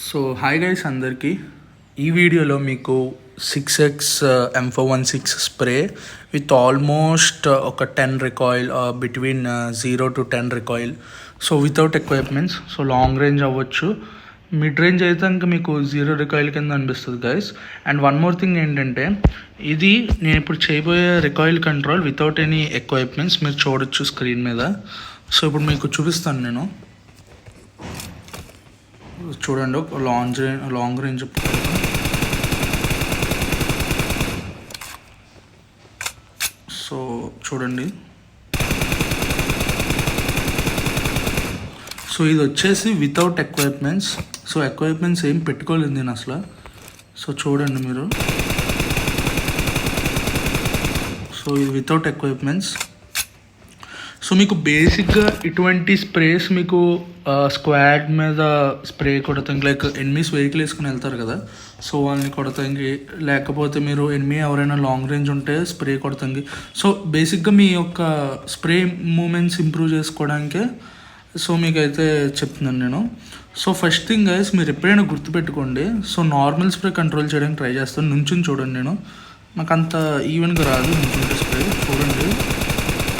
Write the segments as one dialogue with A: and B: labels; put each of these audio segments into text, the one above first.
A: So hi guys అందరికీ. ఈ వీడియోలో మీకు six X M four one six spray with almost ఒక ten recoil between zero to ten recoil so without equipments so long range అవ్వచ్చు. Mid range అయితే ఇంకా మీకు జీరో రికాయిల్ కింద అనిపిస్తుంది guys and one more thing ఏంటంటే ఇది నేను ఇప్పుడు చేయబోయే recoil control without any equipments మీరు చూడొచ్చు స్క్రీన్ మీద. సో ఇప్పుడు మీకు చూపిస్తాను నేను. చూడండి ఒక long range long range so చూడండి. సో ఇది వచ్చేసి వితౌట్ ఎక్విప్మెంట్స్ సో ఎక్విప్మెంట్స్ ఏం పెట్టుకోలేదు నేను అసలు. సో చూడండి మీరు. సో ఇది వితౌట్ ఎక్విప్మెంట్స్ సో మీకు బేసిక్గా ఇటువంటి స్ప్రేస్ మీకు స్క్వాడ్ మీద స్ప్రే కొడతానికి లైక్ ఎనిమిస్ వెహికల్ వేసుకుని వెళ్తారు కదా సో వాళ్ళని కొడతానికి లేకపోతే మీరు ఎనిమి ఎవరైనా లాంగ్ రేంజ్ ఉంటే స్ప్రే కొడతానికి సో బేసిక్గా మీ యొక్క స్ప్రే మూమెంట్స్ ఇంప్రూవ్ చేసుకోవడానికే సో మీకైతే చెప్తున్నాను నేను. సో ఫస్ట్ థింగ్ గైస్ మీరు ఎప్పుడైనా గుర్తుపెట్టుకోండి సో నార్మల్ స్ప్రే కంట్రోల్ చేయడానికి ట్రై చేస్తాను నుంచుని చూడండి నేను. నాకు అంత ఈవెన్గా రాదు నుంచుంటే స్ప్రే చూడండి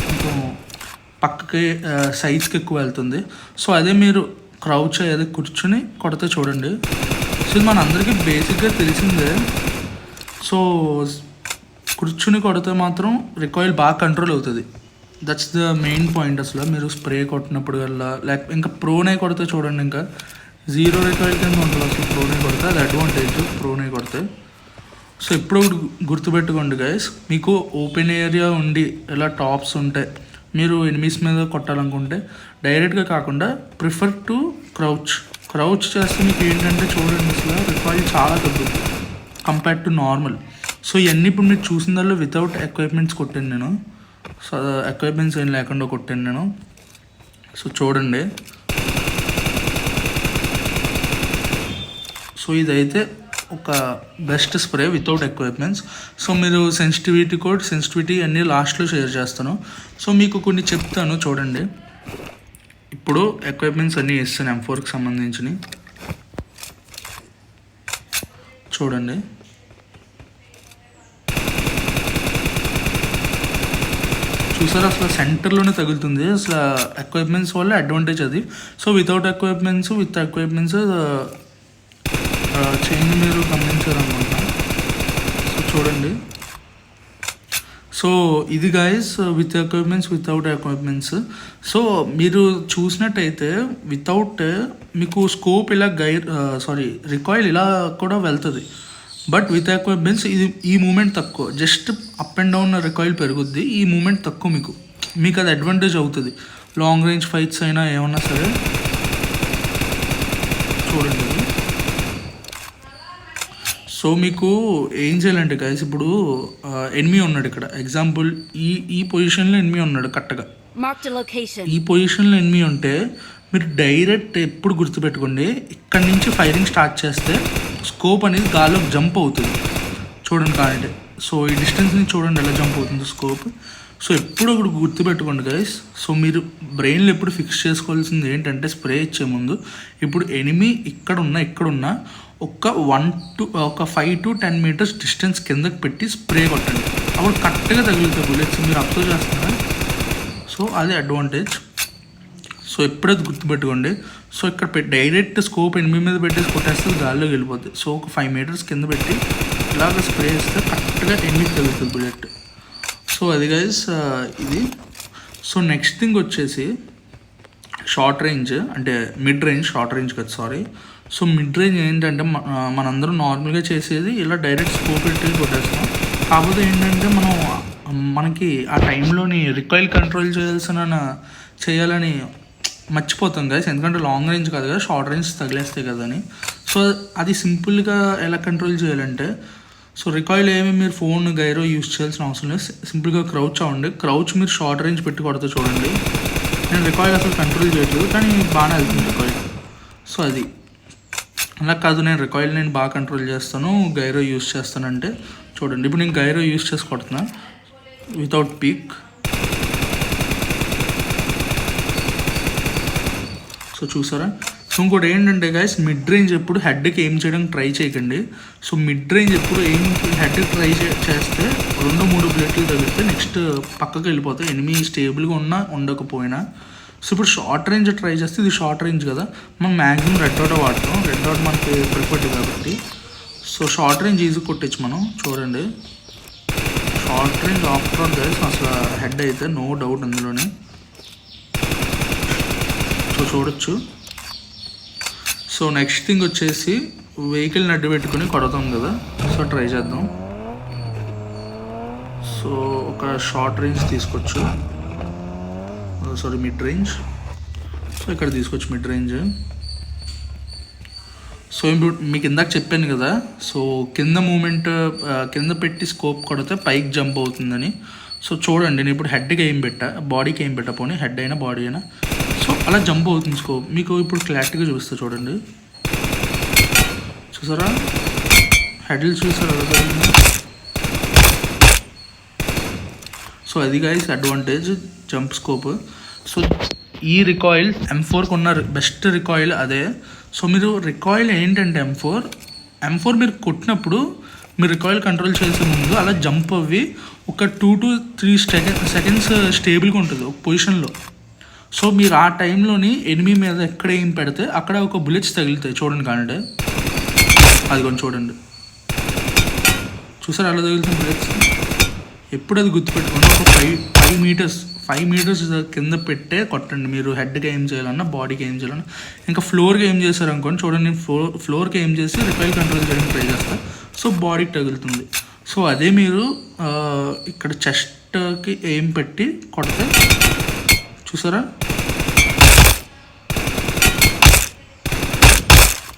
A: కొంచెం ఒకే సైజ్కి ఎక్కువ వెళ్తుంది. సో అదే మీరు క్రౌచ్ అదే కూర్చుని కొడితే చూడండి. సో ఇది మనందరికీ బేసిక్గా తెలిసిందే. సో కూర్చుని కొడితే మాత్రం రికాయిల్ బాగా కంట్రోల్ అవుతుంది. దట్స్ ద మెయిన్ పాయింట్ అసలు. మీరు స్ప్రే కొట్టినప్పుడు కల్లా లేక ఇంకా ప్రోనే కొడితే చూడండి ఇంకా. జీరో రికాయిల్ కింద ఉంటుంది అసలు ప్రోనే కొడితే అది అడ్వాంటేజ్ ప్రోనే కొడితే. సో ఎప్పుడు ఒకటి గుర్తుపెట్టుకోండి గైస్ మీకు ఓపెన్ ఏరియా ఉండి ఇలా టాప్స్ ఉంటాయి మీరు ఎనిమిస్ మీద కొట్టాలనుకుంటే డైరెక్ట్గా కాకుండా ప్రిఫర్ టు క్రౌచ్ క్రౌచ్ చేస్తే మీకు ఏంటంటే చూడండి అసలు రికాయిల్ చాలా తగ్గుతుంది కంపేర్ టు నార్మల్ సో ఇవన్నీ ఇప్పుడు మీరు చూసిన దానిలో వితౌట్ ఎక్విప్మెంట్స్ కొట్టాను నేను. సో ఎక్విప్మెంట్స్ ఏం లేకుండా కొట్టాను నేను. సో చూడండి. సో ఇదైతే ఒక best spray without equipments so మీరు సెన్సిటివిటీ కోడ్ సెన్సిటివిటీ అన్నీ లాస్ట్లో షేర్ చేస్తాను. సో మీకు కొన్ని చెప్తాను చూడండి. ఇప్పుడు ఎక్విప్మెంట్స్ అన్నీ ఇస్తాను ఎం ఫోర్కి సంబంధించినవి. చూడండి. చూసారా? అసలు సెంటర్లోనే తగులుతుంది. అసలు ఎక్విప్మెంట్స్ వల్ల అడ్వాంటేజ్ అది. So without equipments with equipments chain మీరు గమనించారనమాట సో చూడండి. సో ఇది guys with equipments without equipments so మీరు చూసినట్టయితే వితౌట్ మీకు స్కోప్ ఇలా గైర్ సారీ రికాయిల్ ఇలా కూడా వెళ్తుంది. బట్ విత్ ఎక్విప్మెంట్స్ ఇది ఈ మూమెంట్ తక్కువ. Just up and down recoil పెరుగుద్ది. ఈ మూమెంట్ తక్కువ మీకు. మీకు అది అడ్వాంటేజ్ అవుతుంది. లాంగ్ రేంజ్ ఫైట్స్ అయినా ఏమన్నా సరే. చూడండి. సో మీకు ఏం చేయాలంటే గైస్ ఇప్పుడు ఎనిమి ఉన్నాడు ఇక్కడ. ఎగ్జాంపుల్ ఈ ఈ పొజిషన్లో ఎనిమి ఉన్నాడు కరెక్ట్గా. ఈ పొజిషన్లో ఎనిమి ఉంటే మీరు డైరెక్ట్ ఎప్పుడు గుర్తుపెట్టుకోండి ఇక్కడి నుంచి ఫైరింగ్ స్టార్ట్ చేస్తే స్కోప్ అనేది గాల్లోకి జంప్ అవుతుంది. చూడండి కానంటే సో ఈ డిస్టెన్స్ నుంచి చూడండి ఎలా జంప్ అవుతుంది స్కోప్ సో ఎప్పుడు ఒకటి గుర్తుపెట్టుకోండి గైస్ సో మీరు బ్రెయిన్లో ఎప్పుడు ఫిక్స్ చేసుకోవాల్సింది ఏంటంటే స్ప్రే ఇచ్చే ముందు ఇప్పుడు ఎనిమి ఇక్కడ ఉన్న ఇక్కడ ఉన్న ఒక వన్ టు ఒక five to ten metres distance కిందకి పెట్టి స్ప్రే కొట్టండి. అప్పుడు కరెక్ట్గా తగులుతాయి బుల్లెట్స్ మీరు అబ్జర్వ్ చేస్తున్నారా? సో అది అడ్వాంటేజ్ సో ఎప్పుడైతే గుర్తుపెట్టుకోండి. సో ఇక్కడ డైరెక్ట్ స్కోప్ ఎనిమిది మీద పెట్టేసి కొట్టేస్తే గాల్లోకి వెళ్ళిపోతుంది సో ఒక ఫైవ్ మీటర్స్ కింద పెట్టి ఇలాగ స్ప్రే చేస్తే కరెక్ట్గా ఎనిమిది తగులుతుంది బుల్లెట్ సో అది గైస్ ఇది. సో నెక్స్ట్ థింగ్ వచ్చేసి షార్ట్ రేంజ్ అంటే మిడ్ రేంజ్ షార్ట్ రేంజ్ కదా సారీ సో మిడ్ రేంజ్ ఏంటంటే మనందరం నార్మల్గా చేసేది ఇలా డైరెక్ట్ స్కోప్ పెట్టి కొట్టేస్తాం. కాకపోతే ఏంటంటే మనం మనకి ఆ టైంలోని రికాయిల్ కంట్రోల్ చేయాల్సిన చేయాలని మర్చిపోతాం కదా ఎందుకంటే లాంగ్ రేంజ్ కాదు కదా షార్ట్ రేంజ్ తగిలేస్తాయి కదా అని. సో అది సింపుల్గా ఎలా కంట్రోల్ చేయాలంటే సో రికాయిల్ ఏమి మీరు ఫోన్ గైరో యూజ్ చేయాల్సిన అవసరం లేదు. సింపుల్గా క్రౌచ్ అవ్వండి. క్రౌచ్ మీరు షార్ట్ రేంజ్ పెట్టి కొడితే చూడండి. నేను రికాయిల్ అసలు కంట్రోల్ చేయట్లేదు కానీ బాగానే వెళ్తుంది రికాయిల్ సో అది. అలా కాదు నేను రికాయిల్ నేను బాగా కంట్రోల్ చేస్తాను గైరో యూస్ చేస్తానంటే చూడండి. ఇప్పుడు నేను గైరో యూస్ చేసి కొడుతున్నా. వితౌట్ పీక్ సో చూసారా? సో ఇంకోటి ఏంటంటే గైస్ మిడ్ రేంజ్ ఎప్పుడు హెడ్కి ఏం చేయడానికి ట్రై చేయకండి. సో మిడ్ రేంజ్ ఎప్పుడు ఏం హెడ్కి ట్రై చేస్తే రెండు మూడు బ్లెట్లు తగిలితే నెక్స్ట్ పక్కకి వెళ్ళిపోతాయి ఎనిమి స్టేబుల్గా ఉన్నా ఉండకపోయినా సో ఇప్పుడు షార్ట్ రేంజ్ ట్రై చేస్తే ఇది షార్ట్ రేంజ్ కదా. మనం మ్యాక్సిమం రెడ్ డాట్ వాడతాం. రెడ్ డాట్ మనకి ప్రిఫర్డ్ కాబట్టి. సో షార్ట్ రేంజ్ ఈజీ కొట్టచ్చు మనం. చూడండి. Short range after all guys అసలు హెడ్ అయితే నో డౌట్ అందులోనే. సో చూడొచ్చు. సో నెక్స్ట్ థింగ్ వచ్చేసి వెహికల్ నడ్డు పెట్టుకుని కొడతాం కదా. సో ట్రై చేద్దాం. సో ఒక షార్ట్ రేంజ్ తీసుకోవచ్చు సారీ మిడ్ రేంజ్ సో ఇక్కడ తీసుకోవచ్చు మిడ్ రేంజ్ సో మీకు ఇందాక చెప్పాను కదా సో కింద మూమెంట్ కింద పెట్టి స్కోప్ కొడితే పైకి జంప్ అవుతుందని. సో చూడండి నేను ఇప్పుడు హెడ్కి ఏం పెట్టా బాడీకి ఏం పెట్టా పోనీ హెడ్ అయినా బాడీ అయినా. సో అలా జంప్ అవుతుంది స్కోప్ మీకు ఇప్పుడు క్లారిటీగా చూపిస్తా చూడండి. చూసారా? హెడ్లు చూసారా? సో అది guys advantage jump scope so ఈ రికాయిల్ ఎం ఫోర్కి ఉన్న బెస్ట్ రికాయిల్ అదే. సో మీరు రికాయిల్ ఏంటంటే ఎం ఫోర్ ఎం ఫోర్ మీరు కొట్టినప్పుడు మీరు రికాయిల్ కంట్రోల్ చేసే ముందు అలా జంప్ అవ్వి ఒక two to three second seconds స్టేబుల్గా ఉంటుంది ఒక పొజిషన్లో సో మీరు ఆ టైంలోని ఎనిమి మీద ఎక్కడ ఏం పెడితే అక్కడ ఒక బుల్లెట్స్ తగులుతాయి. చూడండి కానీ అది కొంచెం చూడండి. చూసారు అలా తగులుతుంది బుల్లెట్స్ ఎప్పుడు అది గుర్తుపెట్టుకోండి? ఒక five five metres five metres కింద పెట్టే కొట్టండి. మీరు హెడ్కి ఏం చేయాలన్నా బాడీకి ఏం చేయాలన్నా. ఇంకా ఫ్లోర్కి ఏం చేశారనుకోండి చూడండి నేను ఫ్లోర్ ఫ్లోర్కి ఏం చేసి రిపైల్ కంట్రోల్ చేయడానికి ట్రై చేస్తా. సో బాడీకి తగులుతుంది. సో అదే మీరు ఇక్కడ చెస్ట్కి ఏం పెట్టి కొడితే చూసారా?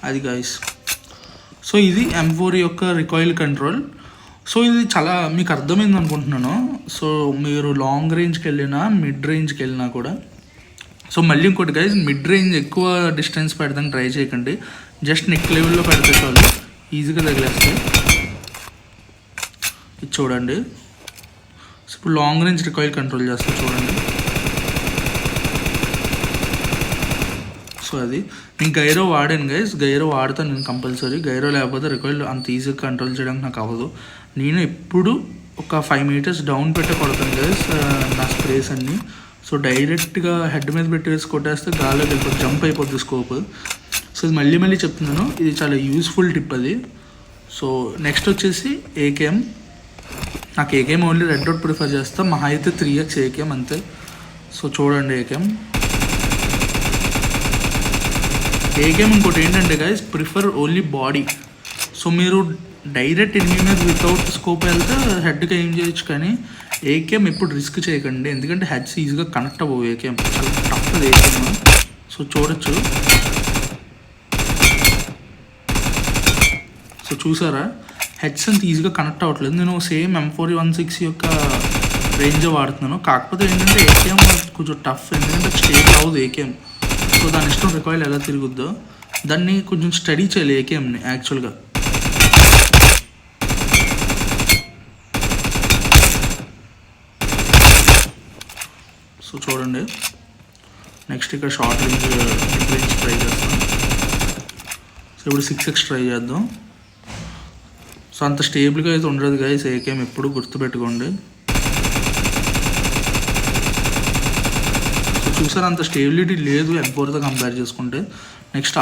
A: అది గాయస్ సో ఇది ఎంఫోర్ యొక్క రికాయిల్ కంట్రోల్ సో ఇది చాలా మీకు అర్థమైంది అనుకుంటున్నాను. సో మీరు లాంగ్ రేంజ్కి వెళ్ళినా మిడ్ రేంజ్కి వెళ్ళినా కూడా. సో మళ్ళీ ఇంకోటి గైజ్ మిడ్ రేంజ్ ఎక్కువ డిస్టెన్స్ పెడదాం ట్రై చేయకండి. జస్ట్ నెక్ లెవెల్లో పెడితే చాలు. ఈజీగా తగిలేస్తాయి ఇది చూడండి. సో ఇప్పుడు లాంగ్ రేంజ్ రికాయిల్ కంట్రోల్ చేస్తా చూడండి. సో అది. నేను గైరో వాడాను గైస్ గైరో వాడతాను నేను కంపల్సరీ గైరో లేకపోతే రికాయిల్ అంత ఈజీగా కంట్రోల్ చేయడానికి నాకు అవ్వదు. నేను ఎప్పుడు ఒక ఫైవ్ మీటర్స్ డౌన్ పెట్టకూడదు గైస్ నా స్ప్రేస్ అన్నీ. సో డైరెక్ట్గా హెడ్ మీద పెట్టి వేసి కొట్టేస్తే గాల్లో వెళ్ళిపోతుంది జంప్ అయిపోతుంది స్కోప్ సో ఇది మళ్ళీ మళ్ళీ చెప్తున్నాను. ఇది చాలా యూస్ఫుల్ టిప్ అది. సో నెక్స్ట్ వచ్చేసి ఏకేఎం నాకు AKM only red dot prefer చేస్తా. మహా అయితే త్రీ ఎక్స్ ఏకేఎం అంతే. సో చూడండి ఏకేఎం ఏకేఎం ఇంకోటి ఏంటంటే guys prefer only body so మీరు డైరెక్ట్ ఎనిమి మీద వితౌట్ స్కోప్ వెళ్తే హెడ్కి ఏం చేయొచ్చు కానీ ఏకేఎం ఎప్పుడు రిస్క్ చేయకండి. ఎందుకంటే హెడ్స్ ఈజీగా కనెక్ట్ అవ్వవు ఏకేఎం చాలా టఫ్ ఏకేఎం సో చూడొచ్చు. సో చూసారా? హెడ్స్ అంత ఈజీగా కనెక్ట్ అవ్వట్లేదు. నేను same M four one six యొక్క రేంజ్ వాడుతున్నాను. కాకపోతే ఏంటంటే ఏకేఎం కొంచెం టఫ్ ఎందుకంటే స్టేబుల్ అవ్వదు ఏకేఎం సో దాని ఇష్టం రికాయిల్ ఎలా తిరుగుద్దో దాన్ని కొంచెం స్టడీ చేయాలి ఏకేఎంని యాక్చువల్గా సో చూడండి. నెక్స్ట్ ఇక్కడ short range mid range try చేస్తాం. సో ఇప్పుడు సిక్స్ ఎక్స్ ట్రై చేద్దాం. సో అంత స్టేబుల్గా అయితే ఉండదు గైస్ ఏకేఎం ఎప్పుడు గుర్తుపెట్టుకోండి సో చూసారు అంత స్టేబిలిటీ లేదు ఎఫ్బోర్తో కంపేర్ చేసుకుంటే. నెక్స్ట్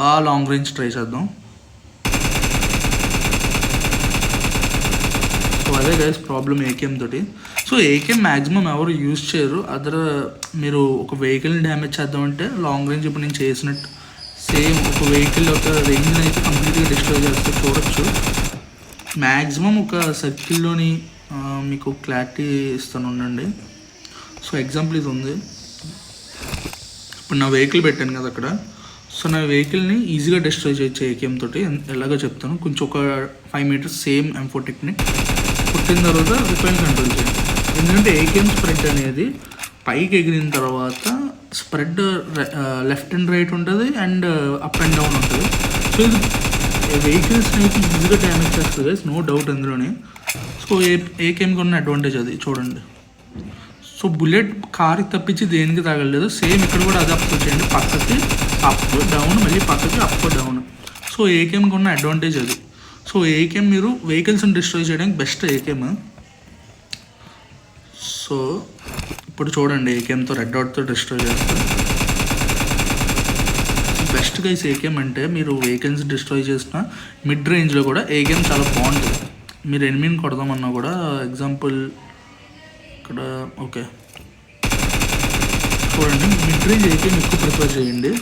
A: బాగా లాంగ్ రేంజ్ ట్రై చేద్దాం. సో అదే గైస్ ప్రాబ్లం ఏకేఎం తోటి. సో ఏకే మ్యాక్సిమం ఎవరు యూజ్ చేయరు. అదర్ మీరు ఒక వెహికల్ని డ్యామేజ్ చేద్దామంటే లాంగ్ రేంజ్ ఇప్పుడు నేను చేసినట్టు సేమ్ ఒక వెహికల్ యొక్క రేంజ్ని అయితే కంప్లీట్గా డిస్ట్రాయ్ చేస్తే చూడొచ్చు. మ్యాక్సిమం ఒక సర్కిల్లోని మీకు క్లారిటీ ఇస్తాను ఉండండి. సో ఎగ్జాంపుల్ ఇది ఉంది. ఇప్పుడు నా వెహికల్ పెట్టాను కదా అక్కడ. సో నా వెహికల్ని ఈజీగా డిస్ట్రాయ్ చేయొచ్చు ఏకేఎం తోటి. ఎలాగో చెప్తాను. కొంచెం ఒక five meters same M four technique పుట్టిన తర్వాత రిపైన్ కంట్రోల్ చేయండి. ఎందుకంటే ఏకేఎం స్ప్రెడ్ అనేది పైకి ఎగిరిన తర్వాత స్ప్రెడ్ లెఫ్ట్ అండ్ రైట్ ఉంటుంది అండ్ అప్ అండ్ డౌన్ ఉంటుంది. సో ఇది వెహికల్స్ అయితే ఈజీగా డ్యామేజ్ చేస్తుంది నో డౌట్ అందులోనే. సో ఏ ఏకేఎంకి ఉన్న అడ్వాంటేజ్ అది చూడండి. సో బుల్లెట్ కార్కి తప్పించి దేనికి తగలలేదు సేమ్ ఇక్కడ కూడా అది అప్ చేయండి. పక్కకి అప్ డౌన్ మళ్ళీ పక్కకి అప్ డౌన్ సో ఏకేఎంకి ఉన్న అడ్వాంటేజ్ అది. సో ఏకేఎం మీరు వెహికల్స్ని డిస్ట్రాయ్ చేయడానికి బెస్ట్ ఏకేఎం సో ఇప్పుడు చూడండి ఏకేఎంతో రెడ్ డాట్తో డిస్ట్రాయ్ చేస్తారు బెస్ట్ గైస్ ఏకేఎం అంటే మీరు వెహికల్స్ డిస్ట్రాయ్ చేసిన మిడ్ రేంజ్లో కూడా ఏకేఎం చాలా బాగుంటుంది. మీరు ఎనిమిని కొడదామన్నా కూడా ఎగ్జాంపుల్ ఇక్కడ ఓకే చూడండి మిడ్ రేంజ్ ఏకేఎం ఎక్కువ ప్రిఫర్ చేయండి.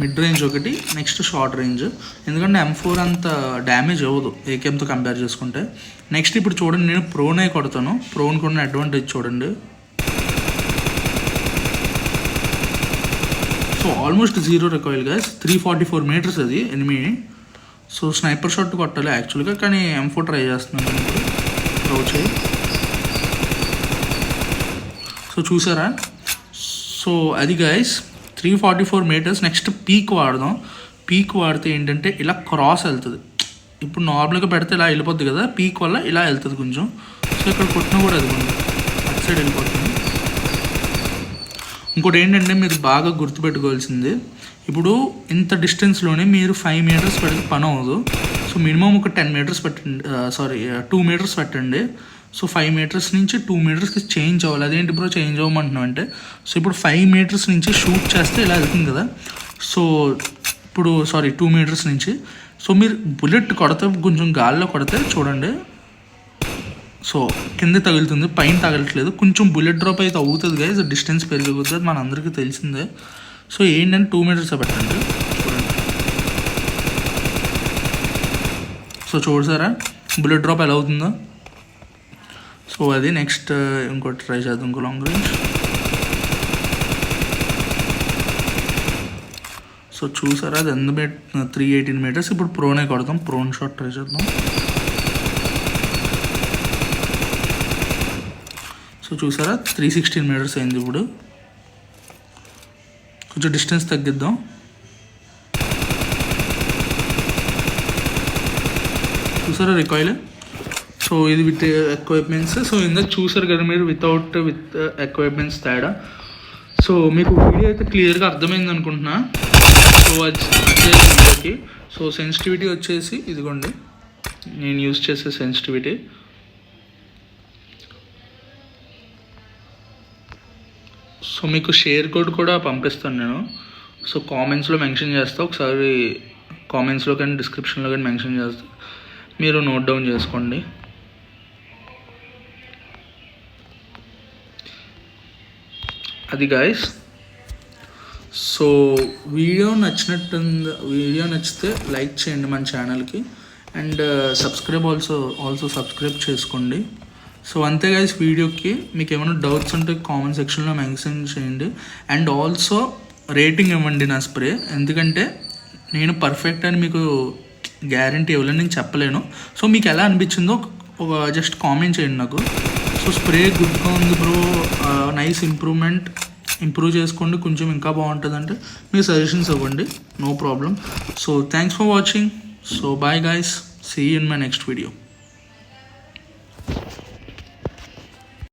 A: మిడ్ రేంజ్ ఒకటి నెక్స్ట్ షార్ట్ రేంజ్. ఎందుకంటే ఎం ఫోర్ అంత డ్యామేజ్ అవ్వదు ఏకేఎంతో కంపేర్ చేసుకుంటే. నెక్స్ట్ ఇప్పుడు చూడండి నేను ప్రోనే కొడతాను. ప్రోన్ కొన్న అడ్వాంటేజ్ చూడండి. So almost zero recoil guys three forty four meters అది ఎనిమిది సో స్నైపర్ షాట్ కొట్టాలి యాక్చువల్గా కానీ ఎం ఫోర్ ట్రై చేస్తున్నాను. త్రో సో చూసారా? సో అది guys three forty four meters next peek వాడదాం. పీక్ వాడితే ఏంటంటే ఇలా క్రాస్ వెళ్తుంది. ఇప్పుడు నార్మల్గా పెడితే ఇలా వెళ్ళిపోద్ది కదా పీక్ వల్ల ఇలా వెళ్తుంది కొంచెం. సో ఇక్కడ కొట్టినా కూడా అది కొంచెం. అటు సైడ్ వెళ్ళిపోతుంది. ఇంకోటి ఏంటంటే మీరు బాగా గుర్తుపెట్టుకోవాల్సింది ఇప్పుడు ఇంత డిస్టెన్స్లోనే మీరు ఫైవ్ మీటర్స్ పెడితే పని అవ్వదు. సో మినిమం ఒక టెన్ మీటర్స్ పెట్టండి సారీ టూ మీటర్స్ పెట్టండి. సో ఫైవ్ మీటర్స్ నుంచి టూ మీటర్స్కి చేంజ్ అవ్వాలి. అదేంటి బ్రో చేంజ్ అవ్వమంటున్నాం అంటే సో ఇప్పుడు ఫైవ్ మీటర్స్ నుంచి షూట్ చేస్తే ఇలా వెళ్తుంది కదా. సో ఇప్పుడు సారీ టూ మీటర్స్ నుంచి. సో మీరు బుల్లెట్ కొడితే కొంచెం గాల్లో కొడితే చూడండి. సో కింద తగులుతుంది పైన తగలట్లేదు. కొంచెం బుల్లెట్ డ్రాప్ అయితే అవుతుంది గైజ్ డిస్టెన్స్ పెరిగిపోతుంది. మన అందరికీ తెలిసిందే. సో ఏంటంటే టూ మీటర్స్ పెట్టండి. చూడండి సో చూసారా? బుల్లెట్ డ్రాప్ ఎలా అవుతుందో? సో అది నెక్స్ట్ ఇంకోటి ట్రై చేద్దాం ఇంకో లాంగ్ రేంజ్ సో చూసారా అది ఎంత త్రీ ఎయిటీన్ మీటర్స్ ఇప్పుడు ప్రోనే కొడతాం ప్రోన్ షాట్ ట్రై చేద్దాం. సో చూసారా త్రీ సిక్స్టీన్ మీటర్స్ అయింది ఇప్పుడు. కొంచెం డిస్టెన్స్ తగ్గిద్దాం. చూసారా రికాయిల్ సో ఇది విత్ ఎక్విప్మెంట్స్ సో ఇందాక చూసారు కదా మీరు వితౌట్ విత్ ఎక్విప్మెంట్స్ తేడా. సో మీకు వీడియో అయితే క్లియర్గా అర్థమైంది అనుకుంటున్నా. సో అది వీడియోకి సో సెన్సిటివిటీ వచ్చేసి ఇదిగోండి. నేను యూజ్ చేసే సెన్సిటివిటీ సో మీకు షేర్ కోడ్ కూడా పంపిస్తాను నేను. సో కామెంట్స్లో మెన్షన్ చేస్తా. ఒకసారి కామెంట్స్లో కానీ డిస్క్రిప్షన్లో కానీ మెన్షన్ చేస్తా. మీరు నోట్ డౌన్ చేసుకోండి. అది గాయస్ సో వీడియో నచ్చినట్టు వీడియో నచ్చితే లైక్ చేయండి మన ఛానల్కి and subscribe also also subscribe చేసుకోండి. సో అంతే గైస్ వీడియోకి మీకు ఏమైనా డౌట్స్ ఉంటే కామెంట్ సెక్షన్లో మెన్షన్ చేయండి. అండ్ ఆల్సో రేటింగ్ ఇవ్వండి నా స్ప్రే ఎందుకంటే నేను పర్ఫెక్ట్ అని మీకు గ్యారంటీ ఇవ్వలేని నేను చెప్పలేను. సో మీకు ఎలా అనిపించిందో జస్ట్ కామెంట్ చేయండి నాకు. సో స్ప్రే గుడ్గా ఉంది బ్రో నైస్ ఇంప్రూవ్మెంట్ ఇంప్రూవ్ చేసుకోండి. కొంచెం ఇంకా బాగుంటుంది అంటే మీ సజెషన్స్ ఇవ్వండి. No problem so thanks for watching so bye guys see in my next video